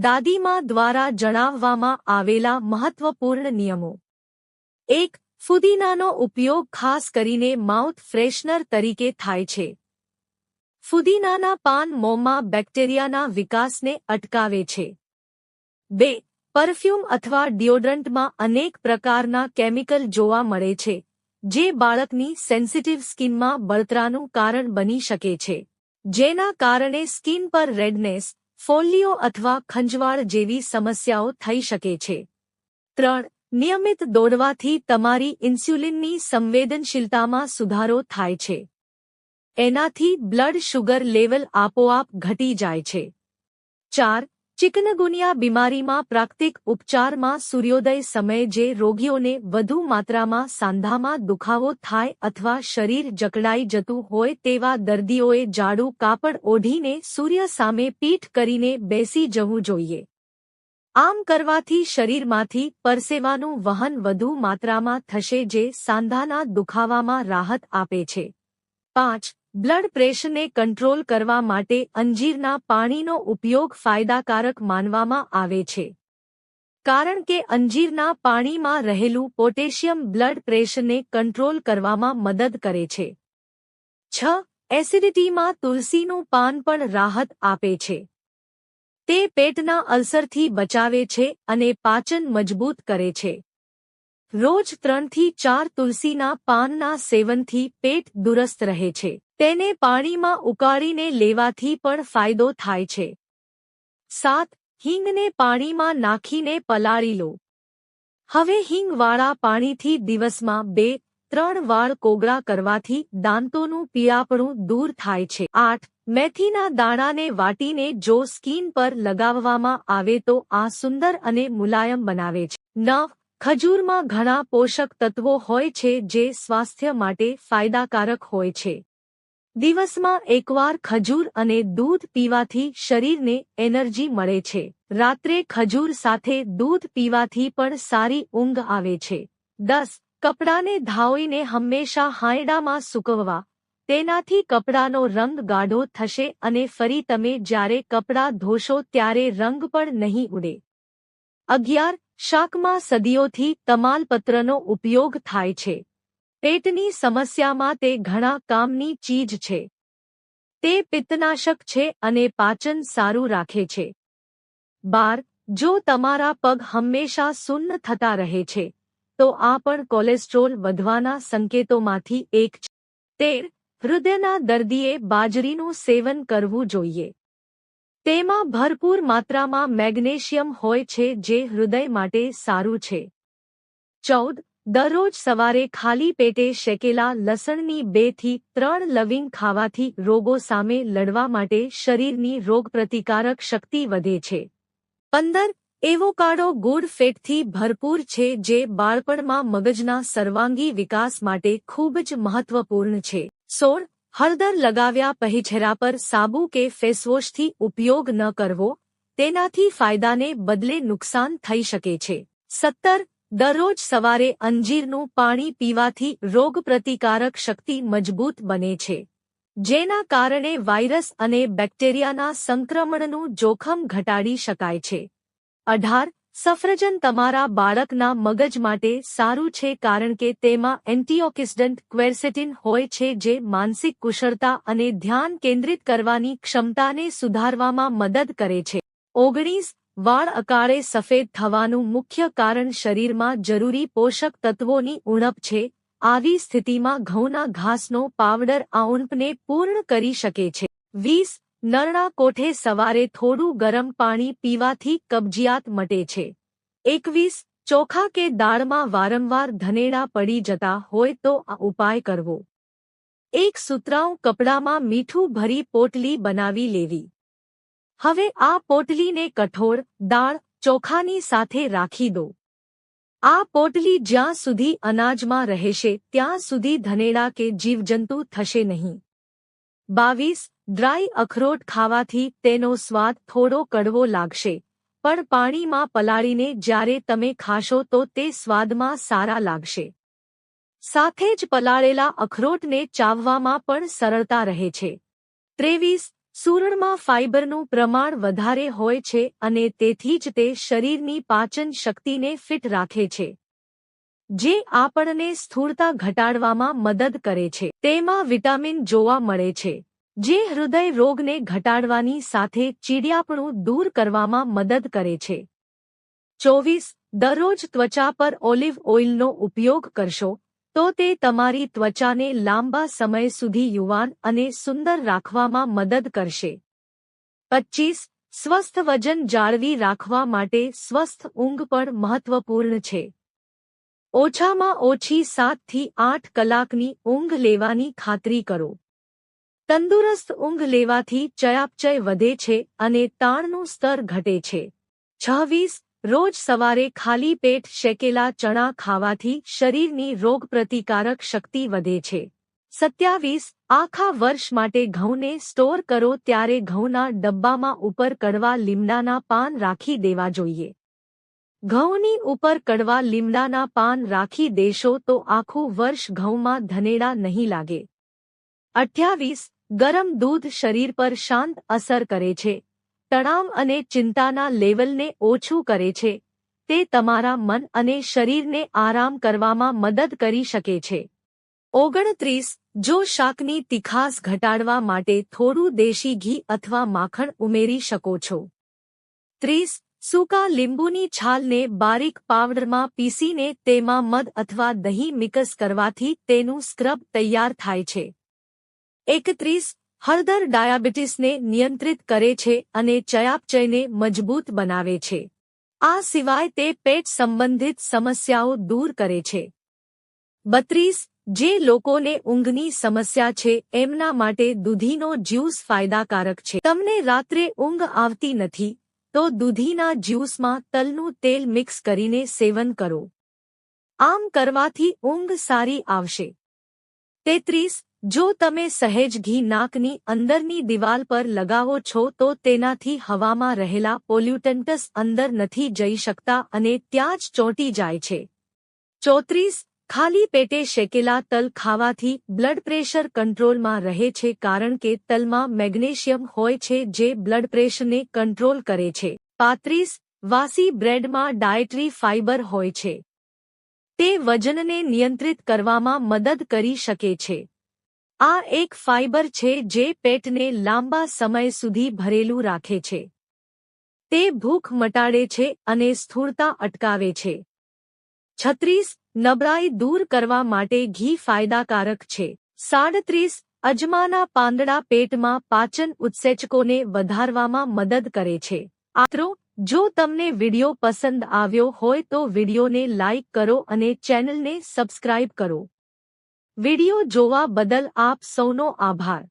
દાદીમા દ્વારા જણાવવામાં આવેલા મહત્વપૂર્ણ નિયમો. એક, ફુદીનાનો ઉપયોગ ખાસ કરીને માઉથ ફ્રેશનર તરીકે થાય છે. ફુદીનાના પાન મોંમાં બેક્ટેરિયાના વિકાસને અટકાવે છે. બે, પરફ્યુમ અથવા ડિયોડ્રન્ટમાં અનેક પ્રકારના કેમિકલ જોવા મળે છે, જે બાળકની સેન્સિટિવ સ્કિનમાં બળતરાનું કારણ બની શકે છે, જેના કારણે સ્કિન પર રેડનેસ ફોલ્લીઓ અથવા ખંજવાળ જેવી સમસ્યાઓ થઈ શકે છે. ત્રણ, નિયમિત દોડવાથી તમારી ઇન્સ્યુલિનની સંવેદનશીલતામાં સુધારો થાય છે. એનાથી બ્લડ શુગર લેવલ આપોઆપ ઘટી જાય છે. ચાર ચિકનગુનિયા બીમારીમાં પ્રાકૃતિક ઉપચારમાં સૂર્યોદય સમયે જે રોગીઓને વધુ માત્રામાં સાંધામાં દુખાવો થાય અથવા શરીર જકડાઈ જતું હોય તેવા દર્દીઓએ જાડું કાપડ ઓઢીને સૂર્ય સામે પીઠ કરીને બેસી જવું જોઈએ. આમ કરવાથી શરીરમાંથી પરસેવાનું વહન વધુ માત્રામાં થશે જે સાંધાના દુખાવામાં રાહત આપે છે. પાંચ બ્લડ પ્રેશરને કંટ્રોલ કરવા માટે અંજીરના પાણીનો ઉપયોગ ફાયદાકારક માનવામાં આવે છે. કારણ કે અંજીરના પાણીમાં રહેલું પોટેશિયમ બ્લડ પ્રેશરને કંટ્રોલ કરવામાં મદદ કરે છે. છ. એસિડિટીમાં તુલસીનું પાન પણ રાહત આપે છે. તે પેટના અલ્સરથી બચાવે છે અને પાચન મજબૂત કરે છે. રોજ ત્રણથી ચાર તુલસીના પાનના સેવનથી પેટ દુરસ્ત રહે છે. તેને પાણીમાં ઉકાળીને લેવાથી પણ ફાયદો થાય છે. સાત, હિંગને પાણીમાં નાખીને પલાળી લો. હવે હિંગવાળા પાણીથી દિવસમાં બે, ત્રણ વાળ કોગળા કરવાથી દાંતોનું પીળાપણું દૂર થાય છે. આઠ, મેથીના દાણાને વાટીને જો સ્કીન પર લગાવવામાં આવે તો આ સુંદર અને મુલાયમ બનાવે છે. નવ ખજૂરમાં ઘણા પોષક તત્વો હોય છે જે સ્વાસ્થ્ય માટે ફાયદાકારક હોય છે. દિવસમાં એકવાર ખજૂર અને દૂધ પીવાથી શરીરને એનર્જી મળે છે. રાત્રે ખજૂર સાથે દૂધ પીવાથી પણ સારી ઊંઘ આવે છે. દસ, કપડાને ધાવીને હંમેશા હાયડામાં સૂકવવા. તેનાથી કપડાનો રંગ ગાઢો થશે અને ફરી તમે જ્યારે કપડાં ધોશો ત્યારે રંગ પણ નહીં ઉડે. અગિયાર શાકમાં સદીઓથી તમાલપત્રનો ઉપયોગ થાય છે. પેટની સમસ્યામાં તે ઘણા કામની ચીજ છે. તે પિત્તનાશક છે અને પાચન સારું રાખે છે. બાર, જો તમારા પગ હંમેશા સુન્ન થતા રહે છે, તો આ પણ કોલેસ્ટ્રોલ વધવાના સંકેતોમાંથી એક છે. તેર, હૃદયના દર્દીએ બાજરીનું સેવન કરવું જોઈએ. તેમાં ભરપૂર માત્રામાં મેગ્નેશિયમ હોય છે જે હૃદય માટે સારું છે. ચૌદ, દરરોજ સવારે ખાલી પેટે શેકેલા લસણની બેથી ત્રણ લવિંગ ખાવાથી રોગો સામે લડવા માટે શરીરની રોગપ્રતિકારક શક્તિ વધે છે. પંદર, એવોકાડો ગુડ ફેટથી ભરપૂર છે જે બાળપણમાં મગજના સર્વાંગી વિકાસ માટે ખૂબ જ મહત્વપૂર્ણ છે. સોળ હળદર લગાવ્યા પહેછેરા પર સાબુ કે ફેસવોશથી ઉપયોગ ન કરવો, તેનાથી ફાયદાને બદલે નુકસાન થઈ શકે છે. સત્તર, દરરોજ સવારે અંજીરનું પાણી પીવાથી રોગપ્રતિકારક શક્તિ મજબૂત બને છે, જેના કારણે વાયરસ અને બેક્ટેરિયાના સંક્રમણનું જોખમ ઘટાડી શકાય છે. અઢાર સફરજન તમારા બાળકના મગજ માટે સારું છે કારણ કે તેમાં એન્ટીઓક્સિડન્ટ ક્વેરસેટિન હોય છે જે માનસિક કુશળતા અને ધ્યાન કેન્દ્રિત કરવાની ક્ષમતાને સુધારવામાં મદદ કરે છે. ઓગણીસ, વાળ અકાળે સફેદ થવાનું મુખ્ય કારણ શરીરમાં જરૂરી પોષક તત્વોની ઉણપ છે. આવી સ્થિતિમાં ઘઉંના ઘાસનો પાવડર આ ઉણપને પૂર્ણ કરી શકે છે. વીસ નરણા કોઠે સવારે થોડું ગરમ પાણી પીવાથી કબજિયાત મટે છે. એકવીસ, ચોખા કે દાળમાં વારંવાર ધનેડા પડી જતા હોય તો આ ઉપાય કરવો. એક સુતરાઉ કપડામાં મીઠું ભરી પોટલી બનાવી લેવી. હવે આ પોટલીને કઠોળ, દાળ, ચોખાની સાથે રાખી દો. આ પોટલી જ્યાં સુધી અનાજમાં રહેશે, ત્યાં સુધી ધનેડા કે જીવજંતુ થશે નહીં. બાવીસ, ડ્રાય અખરોટ ખાવાથી તેનો સ્વાદ થોડો કડવો લાગશે, પણ પાણીમાં પલાળીને જ્યારે તમે ખાશો તો તે સ્વાદમાં સારા લાગશે. સાથે જ પલાળેલા અખરોટને ચાવવામાં પણ સરળતા રહે છે. ત્રેવીસ, સૂરણમાં ફાઇબરનું પ્રમાણ વધારે હોય છે અને તેથી જ તે શરીરની પાચન શક્તિને ફિટ રાખે છે. જે આપણને સ્થૂળતા ઘટાડવામાં મદદ કરે છે. તેમાં વિટામિન જોવા મળે છે, જે હૃદય રોગને ઘટાડવાની સાથે ચીડિયાપણું દૂર કરવામાં મદદ કરે છે. ચોવીસ, દરરોજ ત્વચા પર ઓલિવ ઓઇલનો ઉપયોગ કરશો, તો તે તમારી ત્વચાને લાંબા સમય સુધી યુવાન અને સુંદર રાખવામાં મદદ કરશે. પચ્ચીસ, સ્વસ્થ વજન જાળવી રાખવા માટે સ્વસ્થ ઊંઘ પણ મહત્વપૂર્ણ છે. ઓછામાં ઓછી સાતથી આઠ કલાકની ઊંઘ લેવાની ખાતરી કરો. તંદુરસ્ત ઊંઘ લેવાથી ચયાપચય વધે છે અને તાણનું સ્તર ઘટે છે. છવ્વીસ, રોજ સવારે ખાલી પેટ શેકેલા ચણા ખાવાથી શરીરની રોગપ્રતિકારક શક્તિ વધે છે. સત્યાવીસ, આખા વર્ષ માટે ઘઉંને સ્ટોર કરો ત્યારે ઘઉંના ડબ્બામાં ઉપર કડવા લીમડાના પાન રાખી દેવા જોઈએ. ઘઉંની ઉપર કડવા લીમડાના પાન રાખી દેશો તો આખું વર્ષ ઘઉંમાં ધનેડા નહીં લાગે. અઠ્યાવીસ, ગરમ દૂધ શરીર પર શાંત અસર કરે છે. તણાવ અને ચિંતાના લેવલને ઓછું કરે છે. તે તમારા મન અને શરીરને આરામ કરવામાં મદદ કરી શકે છે. ઓગણત્રીસ, જો શાકની તીખાસ ઘટાડવા માટે થોડું દેશી ઘી અથવા માખણ ઉમેરી શકો છો. ત્રીસ સૂકા લીંબુની છાલને બારીક પાવડરમાં પીસીને તેમાં મધ અથવા દહીં મિક્સ કરવાથી તેનું સ્ક્રબ તૈયાર થાય છે. એકત્રીસ, હળદર ડાયાબિટીસને નિયંત્રિત કરે છે અને ચયાપચયને મજબૂત બનાવે છે. આ સિવાય તે પેટ સંબંધિત સમસ્યાઓ દૂર કરે છે. બત્રીસ, જે લોકોને ઊંઘની સમસ્યા છે એમના માટે દૂધીનો જ્યુસ ફાયદાકારક છે. તમને રાત્રે ઊંઘ આવતી નથી તો દૂધીના જ્યુસમાં તલનું તેલ મિક્સ કરીને સેવન કરો. આમ કરવાથી ઊંઘ સારી આવશે. તેત્રીસ, જો તમે સહેજ ઘી નાકની અંદરની દિવાલ પર લગાવો છો તો તેનાથી હવામાં રહેલા પોલ્યુટન્ટસ અંદર નથી જઈ શકતા અને ત્યાં જ ચોંટી જાય છે. ચોત્રીસ ખાલી પેટે શેકેલા તલ ખાવાથી બ્લડ પ્રેશર કંટ્રોલમાં રહે છે કારણ કે તલમાં મેગ્નેશિયમ હોય છે જે બ્લડ પ્રેશરને કંટ્રોલ કરે છે. પાંત્રીસ, વાસી બ્રેડમાં ડાયટરી ફાઇબર હોય છે. તે વજનને નિયંત્રિત કરવામાં મદદ કરી શકે છે. આ એક ફાઇબર છે જે પેટને લાંબા સમય સુધી ભરેલું રાખે છે. તે ભૂખ મટાડે છે અને સ્થૂળતા અટકાવે છે. છત્રીસ નબળાઈ દૂર કરવા માટે ઘી ફાયદાકારક છે. સાડત્રીસ, અજમાના પાંદડા પેટમાં પાચન ઉત્સેચકોને વધારવામાં મદદ કરે છે. આત્રો, જો તમને વિડિયો પસંદ આવ્યો હોય તો વિડિયોને લાઇક કરો અને ચેનલને સબસ્ક્રાઇબ કરો. વિડિયો જોવા બદલ આપ સૌનો આભાર.